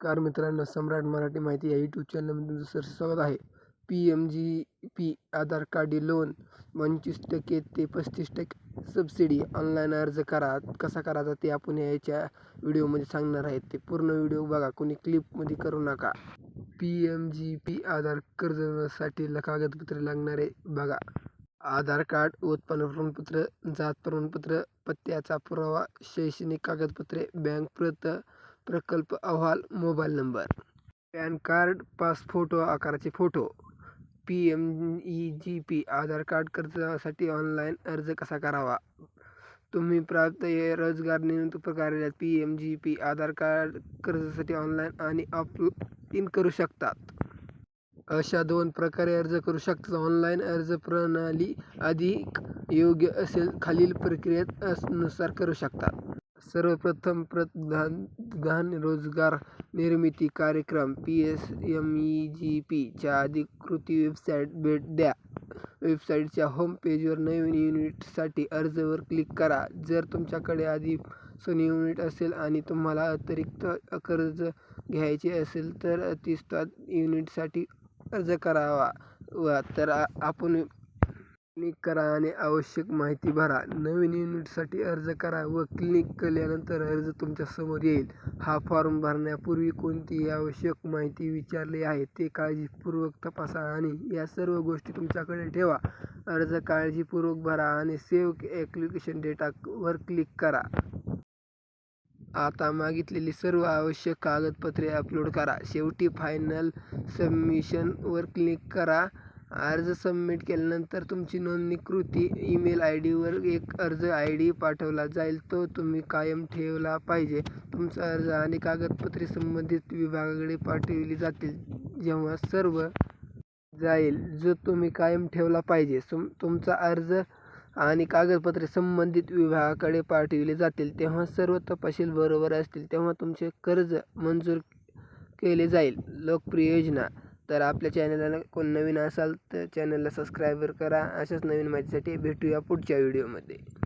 नमस्कार मित्रांनो सम्राट मराठी माहिती या यूट्यूब चॅनलमध्ये तुमचं सर स्वागत आहे. P M G P Aadhaar card loan पंचवीस टक्के ते पस्तीस टक्के सबसिडी ऑनलाईन अर्ज करा. कसा करायचा ते आपण याच्या व्हिडिओमध्ये सांगणार आहेत ते पूर्ण व्हिडिओ बघा कोणी क्लिपमध्ये करू नका. P M G P Aadhaar कर्जासाठी कागदपत्रे लागणारे बघा. आधार कार्ड उत्पन्न प्रमाणपत्र जात प्रमाणपत्र पत्त्याचा पुरावा शैक्षणिक कागदपत्रे बँक प्रत प्रकल्प अहवाल mobile number PAN card pass photo आकाराचे photo P M E G P Aadhaar card कर्जासाठी ऑनलाईन अर्ज कसा करावा? तुम्ही प्राप्त रोजगार नियुक्ती कार्यालयात P M G P Aadhaar card कर्जासाठी ऑनलाईन आणि ऑफलाईन करू शकतात. अशा दोन प्रकारे अर्ज करू शकतात ऑनलाईन अर्ज प्रणाली अधिक योग्य असेल खालील प्रक्रियेत नुसार करू शकतात सर्वप्रथम प्रधान रोजगार निर्मिती कार्यक्रम पी एस ई जी पीच्या अधिकृत वेबसाईट भेट द्या. वेबसाईटच्या होम पेजवर नवीन युनिटसाठी अर्जवर क्लिक करा. जर तुमच्याकडे आधीपासून युनिट असेल आणि तुम्हाला अतिरिक्त कर्ज घ्यायचे असेल तर अतिस्त युनिटसाठी अर्ज करावा. वा तर आपण क्लिक करा आणि आवश्यक माहिती भरा. नवीन युनिटसाठी अर्ज करा व क्लिक केल्यानंतर अर्ज तुमच्यासमोर येईल. हा फॉर्म भरण्यापूर्वी कोणतीही आवश्यक माहिती विचारली आहे ते काळजीपूर्वक तपासा आणि या सर्व गोष्टी तुमच्याकडे ठेवा. अर्ज काळजीपूर्वक भरा आणि सेव्ह ॲप्लिकेशन डेटावर क्लिक करा. आता मागितलेली सर्व आवश्यक कागदपत्रे अपलोड करा. शेवटी फायनल सबमिशनवर क्लिक करा. अर्ज सबमिट केल्यानंतर तुमची नोंदणीकृत ईमेल आय डीवर एक अर्ज आय डी पाठवला जाईल. तो तुम्ही कायम ठेवला पाहिजे. तुमचा अर्ज आणि कागदपत्रे संबंधित विभागाकडे पाठविली जातील जेव्हा सर्व जाईल जो तुम्ही कायम ठेवला पाहिजे. तुमचा अर्ज आणि कागदपत्रे संबंधित विभागाकडे पाठविले जातील तेव्हा सर्व तपशील बरोबर असतील तेव्हा तुमचे कर्ज मंजूर केले जाईल. लोकप्रिय योजना. तर आपल्या चॅनलला कोण नवीन असाल तर चॅनलला सबस्क्राईबर करा. अशाच नवीन माहितीसाठी भेटूया पुढच्या व्हिडिओमध्ये.